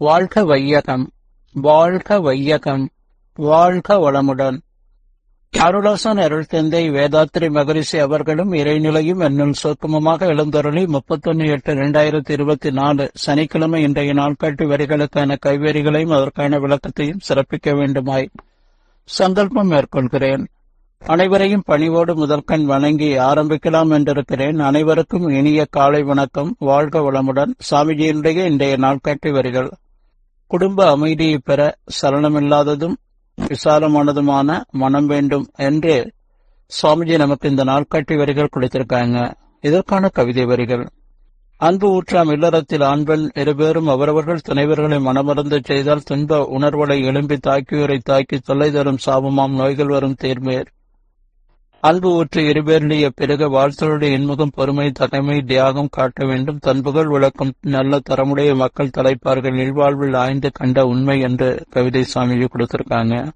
வாழ்க வையகம் வாழ்க வையகம் வாழ்க வளமுடன். அருளாசன் அருள் தந்தை வேதாத்ரி மகரிஷி அவர்களும் இறைநிலையும் என்னும் சொக்குமமாக எழுந்தருளி முப்பத்தொன்னு எட்டு இரண்டாயிரத்தி இருபத்தி நாலு சனிக்கிழமை இன்றைய நாட்காட்டு வரிகளுக்கான கைவேரிகளையும் அதற்கான விளக்கத்தையும் சிறப்பிக்க வேண்டுமாய் சங்கல்பம் மேற்கொள்கிறேன். அனைவரையும் பணிவோடு முதற்கண் வணங்கி ஆரம்பிக்கலாம் என்றிருக்கிறேன். அனைவருக்கும் இனிய காலை வணக்கம். வாழ்க வளமுடன். சாமிஜியினுடைய இன்றைய நாட்காட்டி வரிகள். குடும்ப அமைதியை பெற சலனமில்லாததும் விசாலமானதுமான மனம் வேண்டும் என்று சுவாமிஜி நமக்கு இந்த நாட்காட்டி வரிகள் கொடுத்திருக்காங்க. இதற்கான கவிதை வரிகள். அன்பு ஊற்றாம் இல்லறத்தில் ஆண்பெண் இருபேரும் அவரவர்கள் துணைவர்களை மனமறந்து செய்தால் துன்ப உணர்வுகளை எழும்பி தாக்கியோரை தாக்கி தொல்லை தரும் சாபமாம் நோய்கள் வரும் தேர்மேர். அன்பு ஊற்று இருபேருடைய பிறகு வாழ்த்தலுடைய இன்முகம் பொறுமை தலைமை தியாகம் காட்ட வேண்டும். தன்புகள் விளக்கும் நல்ல தரமுடைய மக்கள் தலைப்பார்கள். இல்வாழ்வில் ஆய்ந்து கண்ட உண்மை என்று கவிதை சாமிஜி கொடுத்திருக்காங்க.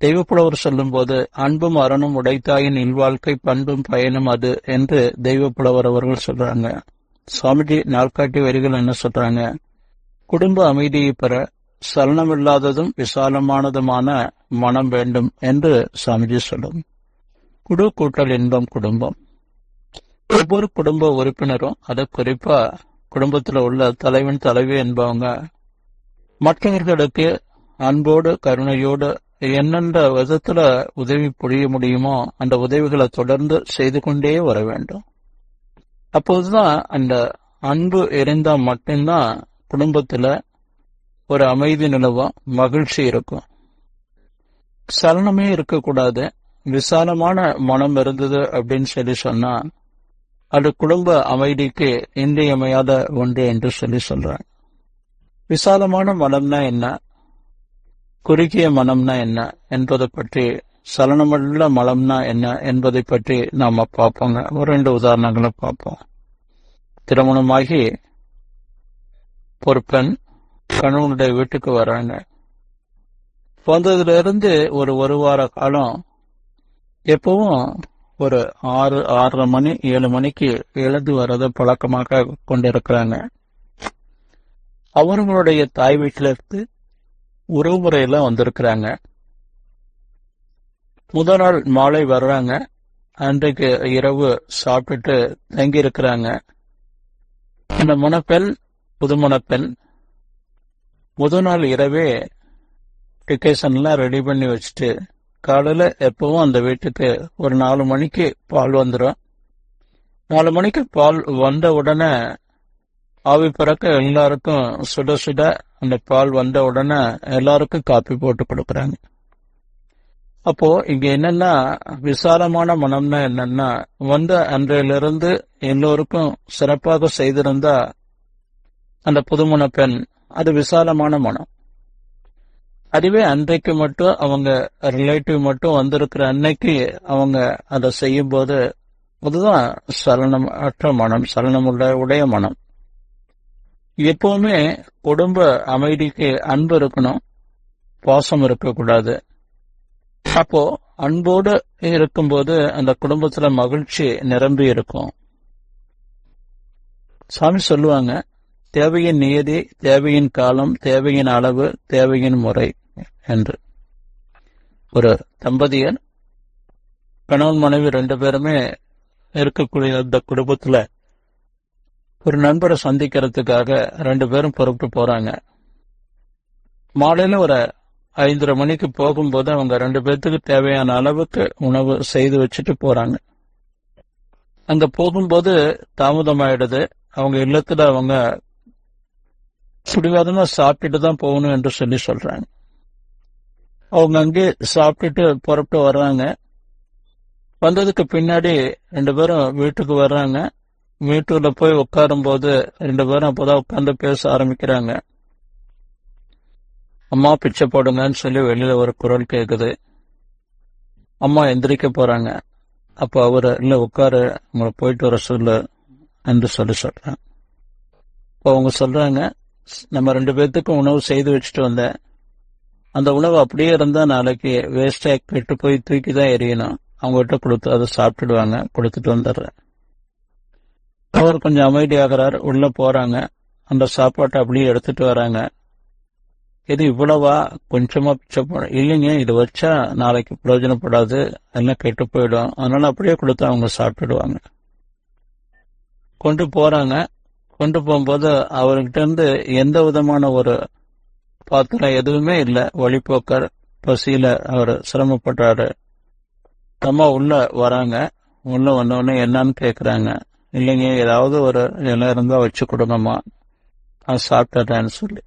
தெய்வப்புலவர் சொல்லும் போது அன்பும் அறனும் உடைத்தாயின் இல்வாழ்க்கை பண்பும் பயனும் அது என்று தெய்வப்புலவர் அவர்கள் சொல்றாங்க. சுவாமிஜி நாள்காட்டி வரிகள் என்ன சொல்றாங்க? குடும்ப அமைதியை பெற சலனமில்லாததும் விசாலமானதுமான மனம் வேண்டும் என்று சாமிஜி சொல்லும். குடு கூட்டல் இன்பம் குடும்பம். ஒவ்வொரு குடும்ப உறுப்பினரும் அதை குறிப்பா குடும்பத்துல உள்ள தலைவன் தலைவி என்பவங்க. மற்றவர்களுக்கு அன்போடு கருணையோடு என்னென்ற விதத்துல உதவி புரிய முடியுமோ அந்த உதவிகளை தொடர்ந்து செய்து கொண்டே வர வேண்டும். அப்போதுதான் அந்த அன்பு எரிந்தா மட்டும்தான் குடும்பத்துல ஒரு அமைதி நிலவும் மகிழ்ச்சி இருக்கும். சலனமே இருக்கக்கூடாது. விசாலமான மனம் இருந்தது அப்படின்னு சொல்லி சொன்னா அது குடும்ப அமைதிக்கு இன்றியமையாத ஒன்று என்று சொல்லி சொல்றாங்க. விசாலமான மனம்னா என்ன? குறுகிய மனம்னா என்ன? என்பதை பற்றி சலனமுள்ள மலம்னா என்ன? என்பதை பற்றி நாம பார்ப்போங்க. ஒரு ரெண்டு உதாரணங்களை பார்ப்போம். திருமணமாகி ஒரு பெண் கணவனுடைய வீட்டுக்கு வராங்க. வந்ததுல இருந்து ஒரு ஒரு வார காலம் எப்பவும் ஒரு ஆறு ஆறரை மணி ஏழு மணிக்கு எழுந்து வர்றத பழக்கமாக கொண்டிருக்கிறாங்க. அவர்களுடைய தாய் வீட்டில இருந்து உறவுமுறையில வந்திருக்கிறாங்க. முதல் நாள் மாலை வர்றாங்க. அன்றைக்கு இரவு சாப்பிட்டுட்டு தங்கி இருக்கிறாங்க அந்த மணப்பெண் புது மணப்பெண் முதல் நாள் இரவே டிக்கேஷன்லாம் ரெடி பண்ணி வச்சுட்டு காலையில எப்பவும் அந்த வீட்டுக்கு ஒரு நாலு மணிக்கு பால் வந்துடும் நாலு மணிக்கு பால் வந்த உடனே ஆவி பிறக்க எல்லாருக்கும் சுட சுட அந்த பால் வந்த உடனே எல்லாருக்கும் காப்பி போட்டு கொடுக்கறாங்க. அப்போ இங்க என்னன்னா விசாலமான மனம்னா என்னன்னா வந்த அன்றையிலிருந்து எல்லோருக்கும் சிறப்பாக செய்திருந்தா அந்த புதுமண பெண் அது விசாலமான மனம். அதுவே அன்றைக்கு மட்டும் அவங்க ரிலேட்டிவ் மட்டும் வந்திருக்கிற அன்னைக்கு அவங்க அதை செய்யும் போது அதுதான் சலனம் அற்ற மனம் சலனமுள்ள உடைய மனம். எப்பவுமே குடும்ப அமைதிக்கு அன்பு இருக்கணும் பாசம் இருக்கக்கூடாது. அப்போ அன்போடு இருக்கும்போது அந்த குடும்பத்துல மகிழ்ச்சி நிரம்பி இருக்கும். சாமி சொல்லுவாங்க தேவையின் நியதி தேவையின் காலம் தேவையின் அளவு தேவையின் முறை என்று. ஒரு தம்பதியர் கணவன் மனைவி ரெண்டு பேருமே இருக்கக்கூடிய அந்த குடும்பத்துல ஒரு நண்பரை சந்திக்கிறதுக்காக ரெண்டு பேரும் புறப்பட்டு போறாங்க. மாலையில ஒரு ஐந்தரை மணிக்கு போகும்போது அவங்க ரெண்டு பேர்த்துக்கு தேவையான அளவுக்கு உணவு செய்து வச்சுட்டு போறாங்க. அங்க போகும்போது தாமதமாயிடுது. அவங்க இல்லத்துல அவங்க சுடிவாதமா சாப்பிட்டுட்டு தான் போகணும் என்று சொல்லி சொல்றாங்க. அவங்க அங்கே சாப்பிட்டுட்டு புறப்பட்டு வர்றாங்க. வந்ததுக்கு பின்னாடி ரெண்டு பேரும் வீட்டுக்கு வர்றாங்க. வீட்டுல போய் உட்காரும் போது ரெண்டு பேரும் அப்போதான் உட்காந்து பேச ஆரம்பிக்கிறாங்க. அம்மா பிச்சை போடுங்கன்னு சொல்லி வெளியில ஒரு குரல் கேக்குது. அம்மா எந்திரிக்க போறாங்க. அப்ப அவர் இல்ல உட்காரு. உங்களை போயிட்டு வர சொல்லு என்று சொல்லி சொல்றேன் இப்போ அவங்க சொல்றாங்க நம்ம ரெண்டு பேர்த்துக்கும் உணவு செய்து வச்சுட்டு வந்தேன் அந்த உணவு அப்படியே இருந்தா நாளைக்கு வேஸ்டா கெட்டு போய் தூக்கி தான் எரியணும். அவங்ககிட்ட கொடுத்து அதை சாப்பிட்டுடுவாங்க கொடுத்துட்டு வந்துடுறேன். அவர் கொஞ்சம் அமைதியாகிறார் உள்ள போறாங்க. அந்த சாப்பாட்டை அப்படியே எடுத்துட்டு வராங்க. இது இவ்வளவா? கொஞ்சமா பிச்சை இல்லைங்க இது வச்சா நாளைக்கு பிரயோஜனப்படாது எல்லாம் கெட்டு போயிடும். அதனால அப்படியே கொடுத்து அவங்க சாப்பிட்டுடுவாங்க. கொண்டு போறாங்க. கொண்டு போகும்போது அவர்கிட்ட இருந்து எந்த விதமான ஒரு பாத்திரம் எதுவுமே இல்லை. வழிபோக்கர் பசியில அவர் சிரமப்படுறாரு. தம்மா உள்ள வராங்க. உள்ள வந்தவொடனே என்னன்னு கேக்குறாங்க. இல்லைங்க ஏதாவது ஒரு இலை இருந்தா வச்சு கொடுங்கம்மா. நான் சாப்பிட்டுறேன்னு சொல்லி.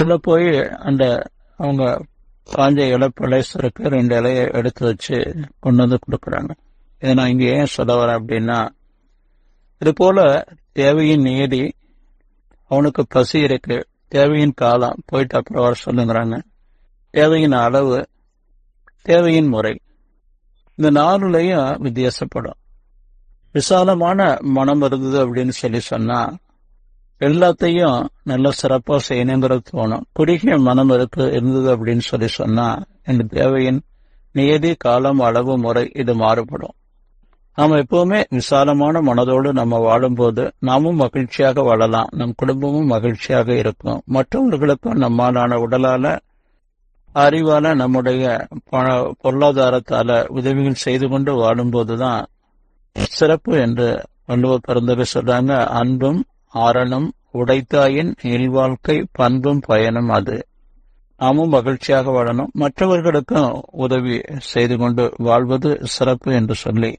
உள்ள போய் அந்த அவங்க காஞ்ச இலை ரெண்டு இலையை எடுத்து வச்சு கொண்டு வந்து கொடுக்குறாங்க. இதை நான் இங்க ஏன் சொல்ல வரேன் அப்படின்னா இது போல தேவையின் நியதி அவனுக்கு பசி இருக்கு. தேவையின் காலம் போயிட்டு அப்புறம் வர சொல்லுங்கிறாங்க. தேவையின் அளவு தேவையின் முறை. இந்த நாலுலையும் வித்தியாசப்படும். விசாலமான மனம் இருந்தது அப்படின்னு சொல்லி சொன்னா எல்லாத்தையும் நல்ல சிறப்பா செய்யணுங்கிறது தோணும். குறுகிய மனம் இருக்கு இருந்தது அப்படின்னு சொல்லி சொன்னா இந்த தேவையின் நியதி காலம் அளவு முறை இது மாறுபடும். நாம எப்பவுமே விசாலமான மனதோடு நம்ம வாழும்போது நாமும் மகிழ்ச்சியாக வாழலாம். நம் குடும்பமும் மகிழ்ச்சியாக இருக்கும். மற்றவர்களுக்கும் நம்மாலான உடலால அறிவால நம்முடைய பொருளாதாரத்தால உதவிகள் செய்து கொண்டு வாழும்போதுதான் சிறப்பு என்று வள்ளுவர் பிறந்தவை சொல்றாங்க. அன்பும் ஆறனும் உடைத்தாயின் இல்வாழ்க்கை பண்பும் பயனும் அது. நாமும் மகிழ்ச்சியாக வாழணும். மற்றவர்களுக்கும் உதவி செய்து கொண்டு வாழ்வது சிறப்பு என்று சொல்லி